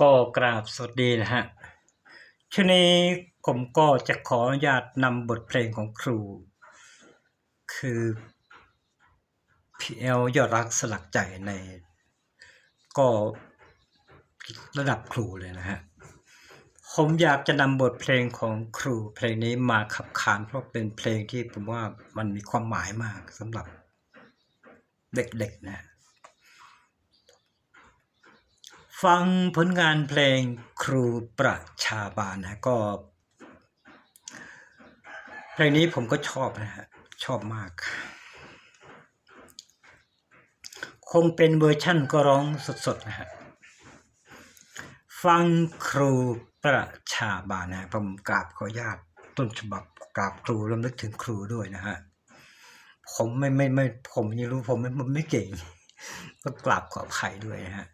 ก็กราบสวัสดีนะฮะช่วงนี้ผมก็จะขออนุญาตนำบทเพลงของครู คือ PL ยอดรักสลักใจใน ก็ระดับครูเลยนะฮะ ผมอยากจะนำบทเพลงของครูเพลงนี้มาขับขานเพราะเป็นเพลงที่ผมว่ามันมีความหมายมากสำหรับเด็กๆนะ ฟังผลงานเพลงครูประชาบาลนะก็เพลงนี้ผมก็ชอบนะฮะชอบมาก คงเป็นเวอร์ชั่นก็ร้องสดๆนะฮะฟังครูประชาบาลนะผมกราบขออนุญาตต้นฉบับกราบครูรำลึกถึงครูด้วยนะฮะผมไม่ไม่ไม่ผมยังรู้ผมไม่ไม่เก่ง ก็กราบขออภัยด้วยนะฮะ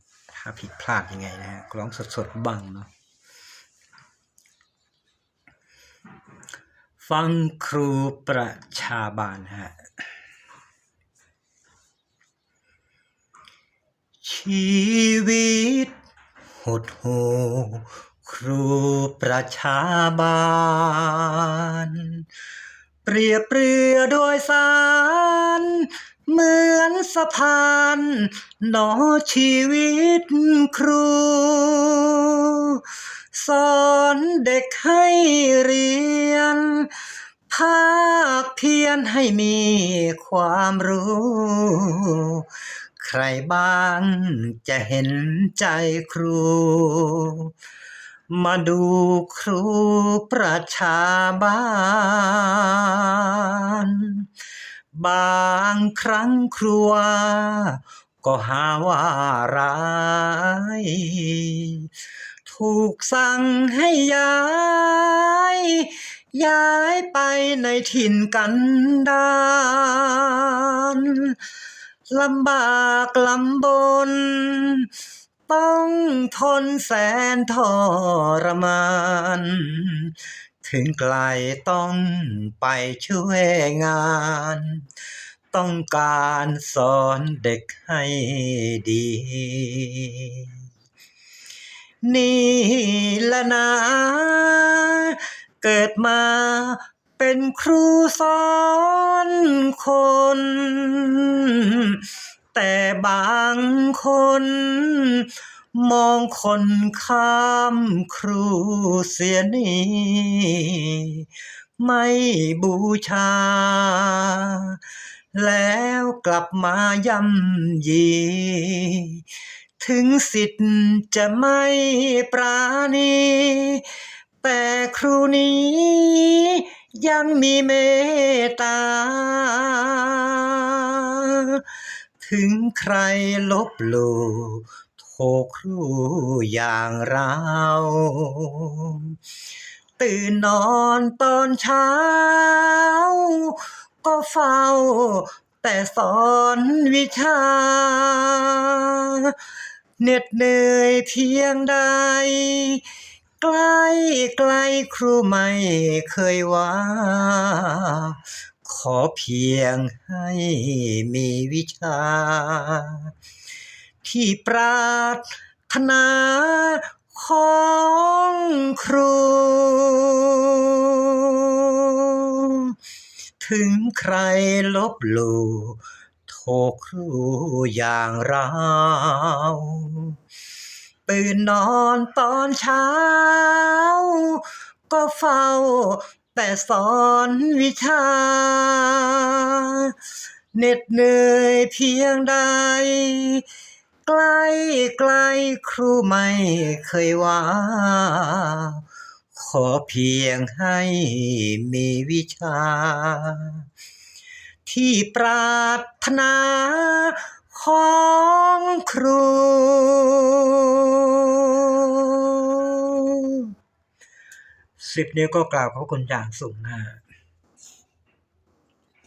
ถ้าผิดพลาดยังไงนะฮะร้องสดๆบ้างเนาะฟังครูประชาบาลฮะชีวิตหดหูครูประชาบาล เปรียบเรือโดยสาร เหมือนสะพานหนอชีวิตครู สอนเด็กให้เรียน ภาคเพียรให้มีความรู้ ใครบ้างจะเห็นใจครู มาดูครูประชาบาลบางครั้งครัว ก็หาว่าร้าย ถูกสั่งให้ย้าย ย้ายไปในถิ่นกันดารลำบากลำบน ต้องทนแสนทรมาน ถึงไกลต้องไปช่วยงาน ต้องการสอนเด็กให้ดี นี่แหละนะ เกิดมาเป็นครูสอนคน แต่บางคน มองคนข้ามครูเสียนี่ไม่บูชา แล้วกลับมาย่ำยี ถึงสิทธิ์จะไม่ปราณี แต่ครูนี้ยังมีเมตตา ถึงใครลบหลู่โทครูอย่างเรา ตื่นนอนตอนเช้า ก็เฝ้าแต่สอนวิชา เหน็ดเหนื่อยเพียงใดใกล้ไกลครูไม่เคยว่า ขอเพียงให้มีวิชา ที่ปรารถนาของครู ถึงใครลบหลู่โทษครูอย่างเราตื่นนอนตอนเช้า ก็เฝ้า แต่สอนวิชาเหน็ดเหนื่อยเพียงใด ใกล้ไกลครูไม่เคยว่า ขอเพียงให้มีวิชา ที่ปรารถนาของครู สิบนิ้วก็กล่าวขอบคุณอย่างสูงนะ